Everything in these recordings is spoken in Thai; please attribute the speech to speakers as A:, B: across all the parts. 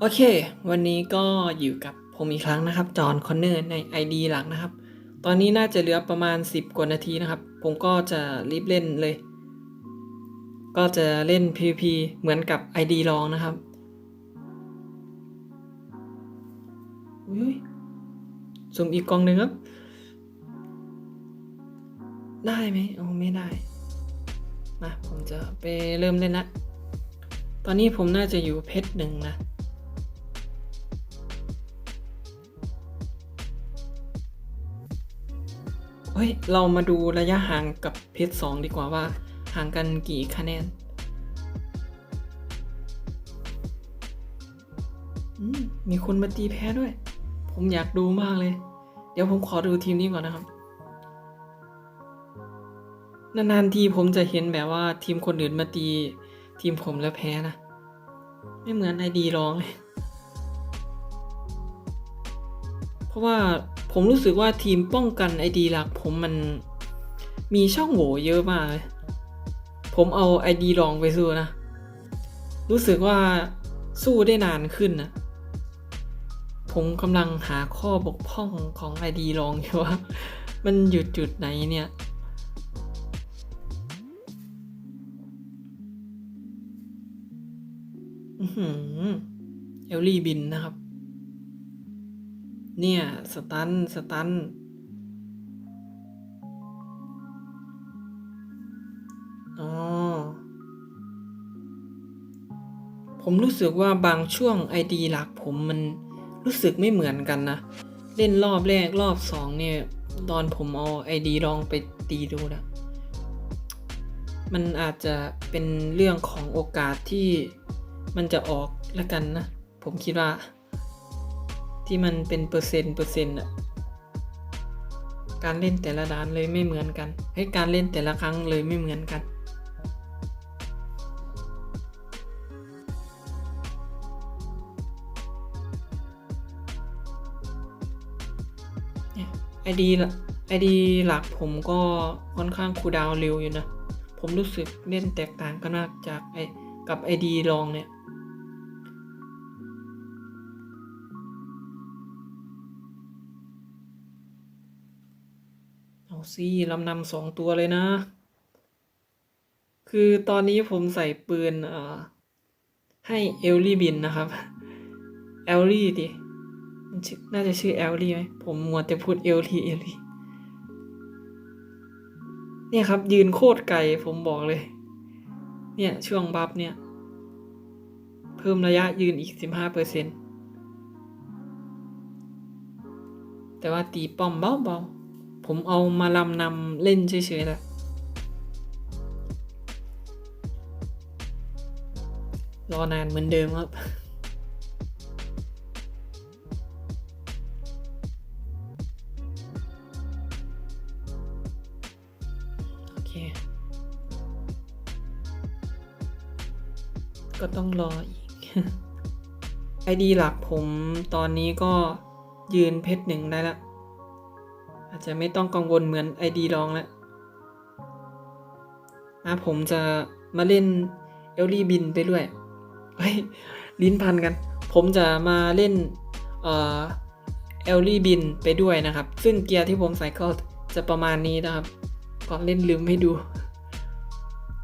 A: โอเค วันนี้ก็อยู่กับผมอีกครั้งนะครับ จอห์นคอนเนอร์ใน ID หลักนะครับ ตอนนี้น่าจะเหลือประมาณ 10 กว่านาทีนะครับ ผมก็จะรีบเล่นเลย ก็จะเล่น PVP เหมือนกับ ID รองนะครับอุ้ยสุ่มอีกกองหนึ่งครับ ได้ไหมโอ้ไม่ได้ มา ผมจะไปเริ่มเล่นละตอนนี้ผมน่าจะอยู่เพชรหนึ่งนะ ฮ้ย เรามาดูระยะห่างกับเพชรสองดีกว่าว่าห่างกันกี่คะแนนมมีคนมาตีแพ้ด้วย ผมอยากดูมากเลย เดี๋ยวผมขอดูทีมนี้ก่อนนะครับ นานๆทีผมจะเห็นแบบว่าทีมคนอื่นมาตี ทีมผมแล้วแพ้นะ ไม่เหมือนไอดีร้องเลย เพราะว่า ผมรู้สึกว่าทีมป้องกันไอดีหลักผมมันมีช่องโหว่เยอะมากเลย ผมเอาไอดีรองไปสู้นะ รู้สึกว่าสู้ได้นานขึ้นนะ ผมกำลังหาข้อบกพร่องของไอดีรองอยู่ว่า มันอยู่จุดไหนเนี่ยเอลลี่บินนะครับ เนี่ย สตัน สตัน อ๋อ ผมรู้สึกว่าบางช่วงไอดีหลักผมมันรู้สึกไม่เหมือนกันนะ เล่นรอบแรกรอบสองเนี่ย ตอนผมเอาไอดีลองไปตีดูนะ มันอาจจะเป็นเรื่องของโอกาสที่มันจะออกละกันนะ ผมคิดว่า ที่มันเป็นเปอร์เซ็นต์เปอร์เซ็นต์อะการเล่นแต่ละด้านเลยไม่เหมือนกันให้ยการเล่นแต่ละครั้งเลยไม่เหมือนกัน ไอดีไอดีหลักผมก็ค่อนข้างคูดาวเร็วอยู่นะ ผมรู้สึกเล่นแตกต่างกันมากจากไอกับไอดีลองเนี่ย อาสิลำนำสองตัวเลยนะ คือตอนนี้ผมใส่ปืนอ่อให้เอลลี่บินนะครับ เอลลี่ดิน่าจะชื่อเอลลี่ไหมผมมัวแต่พูดเอลลี่เอลลี่เนี่ยครับ ยืนโคตรไกลผมบอกเลย เนี่ย ช่วงบัฟเนี่ย เพิ่มระยะยืนอีกสิบห้าเปอร์เซ็นแต่ว่าตีป้อมเบาๆ ผมเอามาลำนำเล่นเฉยๆแหละรอนานเหมือนเดิมครับ โอเค ก็ต้องรออีก ไอดีหลักผมตอนนี้ก็ยืนเพชรหนึ่งได้ละ อาจจะไม่ต้องกังวลเหมือนไอดีรองแล้วนะผมจะมาเล่นเอลลี่บินไปด้วย เฮ้ย ลิ้นพันกัน ผมจะมาเล่นเอ่อเอลลี่บินไปด้วยนะครับ ซึ่งเกียร์ที่ผมใส่ก็จะประมาณนี้นะครับก็เล่นลืมให้ดู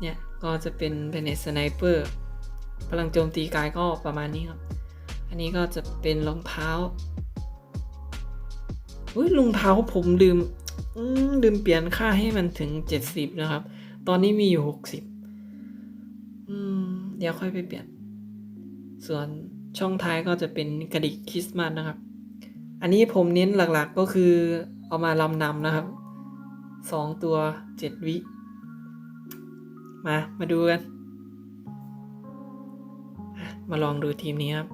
A: เนี่ย ก็จะเป็นเป็นสไนเปอร์พลังโจมตีกายก็ประมาณนี้ครับ อันนี้ก็จะเป็นรองเท้า อุ้ยรองเท้าผมลืมอืมลืมเปลี่ยนค่าให้มันถึง70นะครับ ตอนนี้มีอยู่60อืมเดี๋ยวค่อยไปเปลี่ยน ส่วนช่องท้ายก็จะเป็นกระดิกคริสต์มาสนะครับ อันนี้ผมเน้นหลักๆก็คือเอามาลำนำนะครับ สองตัวเจ็ดวิ มา มาดูกัน มาลองดูทีมนี้ครับ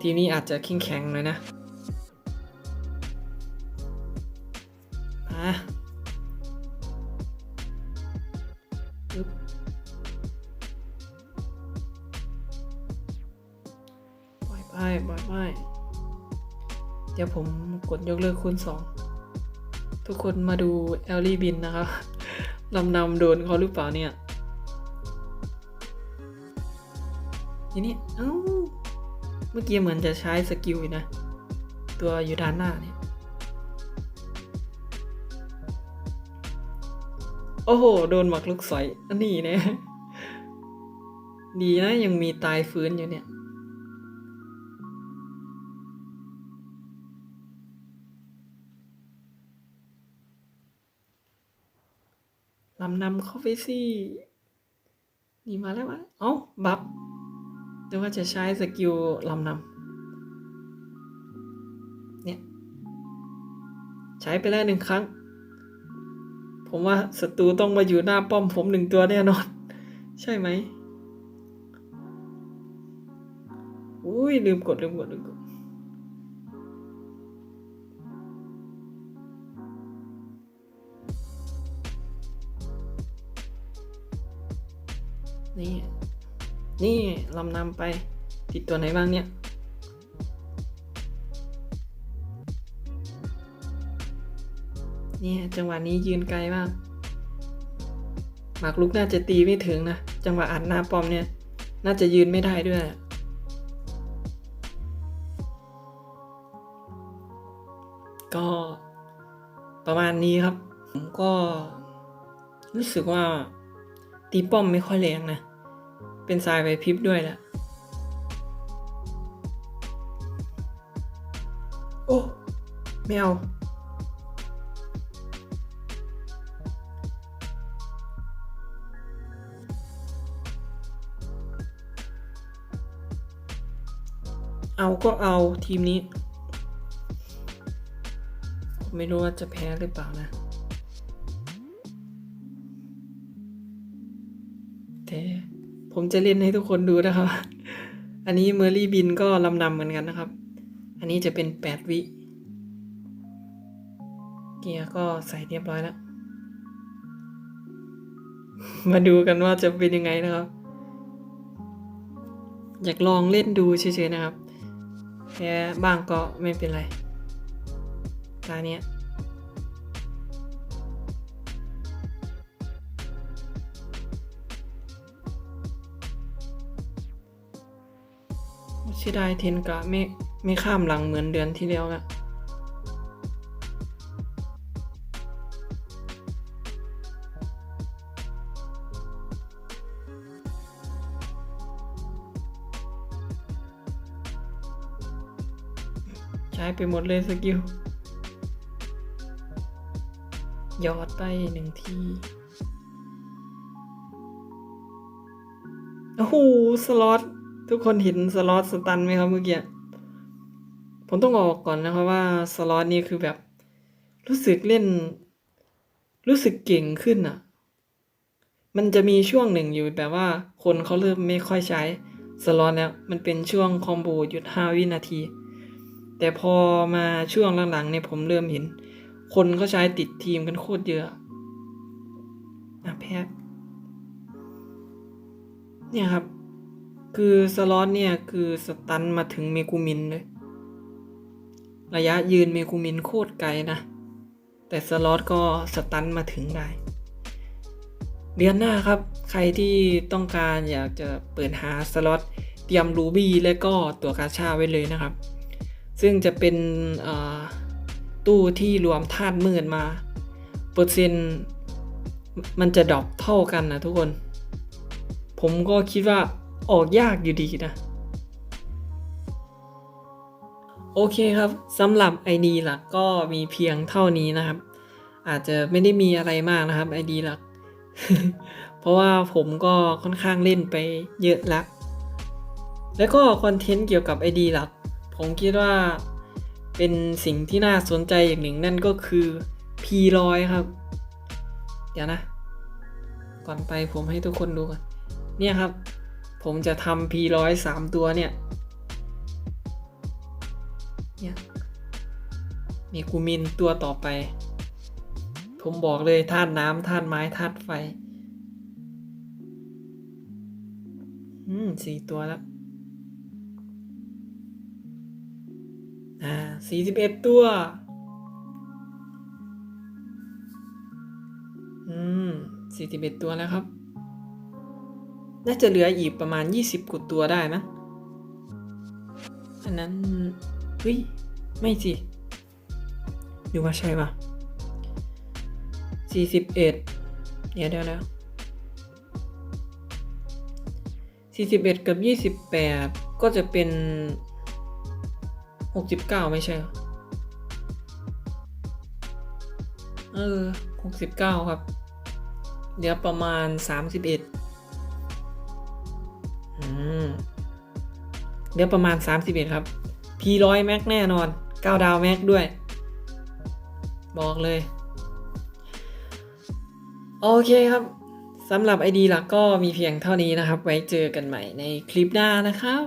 A: ทีมนี้อาจจะแข็งแข็งหน่อยนะ ไปปล่อยไปเดี๋ยวผมกดยกเลิกคูณสองทุกคนมาดูแอลลี่บินนะครับลำนำโดนเขาหรือเปล่าเนี่ยทีนี้เอ้าเมื่อกี้เหมือนจะใช้สกิลนะ ตัวอยู่ด้านหน้าเนี่ยโอ้โห โดนหมักลูกสอยอันนี้เนี่ยดีนะยังมีตายฟื้นอยู่เนี่ย ลำนำเข้าไปสินี่มาแล้ววะเอ้า บัฟเดี๋ยวว่าจะใช้สกิลลำนำเนี่ย ใช้ไปแล้วหนึ่งครั้ง ผมว่าศัตรูต้องมาอยู่หน้าป้อมผมหนึ่งตัวแน่นอน ใช่ไหมอุ้ยลืมกดลืมกดลืมกด นี่ลำนำไปติดตัวไหนบ้างเนี่ยเนี่ยจังหวะนี้ยืนไกลมากหมากลุกน่าจะตีไม่ถึงนะ จังหวะอัดหน้าปอมเนี่ย น่าจะยืนไม่ได้ด้วย ก็ประมาณนี้ครับ ผมก็รู้สึกว่าตีป้อมไม่ค่อยแรงนะ เป็นสายไปพริบด้วยแหละโอ้ไม่เอาเอาก็เอาทีมนี้ ไม่รู้ว่าจะแพ้หรือเปล่านะ ผมจะเล่นให้ทุกคนดูนะครับ อันนี้เมอร์รี่บินก็ลำนำเหมือนกันนะครับ อันนี้จะเป็นแปดวิ เกียร์ก็ใส่เรียบร้อยแล้ว มาดูกันว่าจะเป็นยังไงนะครับ อยากลองเล่นดูเฉยๆนะครับแพ้บ้างก็ไม่เป็นไรตาเนี้ย เสียดายเทนกะไม่ไม่ข้ามหลังเหมือนเดือนที่แล้วละใช้ไปหมดเลยสกิลยอดไปหนึ่งทีโอ้โหสล็อต ทุกคนเห็นสล็อตสตันไหมครับเมื่อกี้ ผมต้องบอกก่อนนะครับว่าสล็อตนี่คือแบบ รู้สึกเล่น รู้สึกเก่งขึ้นอะ มันจะมีช่วงหนึ่งอยู่แบบว่าคนเขาเริ่มไม่ค่อยใช้สล็อตแล้ว มันเป็นช่วงคอมโบหยุด 5 วินาที แต่พอมาช่วงหลังๆเนี่ยผมเริ่มเห็น คนเขาใช้ติดทีมกันโคตรเยอะอะแพ้เนี่ยครับ คือสล็อตเนี่ย คือสตันมาถึงเมกูมินเลย ระยะยืนเมกูมินโคตรไกลนะ แต่สล็อตก็สตันมาถึงได้ เดือนหน้าครับ ใครที่ต้องการอยากจะเปิดหาสล็อตเตรียมรูบี้และก็ตัวกาชาไว้เลยนะครับ ซึ่งจะเป็นตู้ที่รวมธาตุมืดมา เปอร์เซ็นต์มันจะดรอปเท่ากันนะทุกคน ผมก็คิดว่า ออกยากอยู่ดีนะ โอเคครับสำหรับ ID หลักก็มีเพียงเท่านี้นะครับ อาจจะไม่ได้มีอะไรมากนะครับ ID หลัก เพราะว่าผมก็ค่อนข้างเล่นไปเยอะแล้ว แล้วก็คอนเทนต์เกี่ยวกับ ID หลัก ผมคิดว่าเป็นสิ่งที่น่าสนใจอย่างหนึ่งนั่นก็คือ P100 ครับ เดี๋ยวนะ ก่อนไปผมให้ทุกคนดูก่อนเนี่ยครับ ผมจะทำ P100 สามตัวเนี่ย เนี่ยมีกูมินตัวต่อไป ผมบอกเลยธาตุน้ำธาตุไม้ธาตุไฟ อืมสี่ตัวแล้ว อ่าสี่สิบเอ็ดตัว อืมสี่สิบเอ็ดตัวแล้วครับ น่าจะเหลืออีกประมาณยี่สิบกว่าตัวได้นะ อันนั้น เฮ้ย ไม่สิหรือว่าใช่ปะสี่สิบเอ็ดเดี๋ยวเดี๋ยวเดี๋ยวสี่สิบเอ็ดกับยี่สิบแปดก็จะเป็นหกสิบเก้าไม่ใช่เอออหกสิบเก้าครับ เดี๋ยวประมาณสามสิบ เดี๋ยวประมาณ 31 ครับพีร้อยแม็กแน่นอน 9 ดาวแม็กด้วย บอกเลย โอเคครับสำหรับ ID หลักก็มีเพียงเท่านี้นะครับ ไว้เจอกันใหม่ในคลิปหน้านะครับ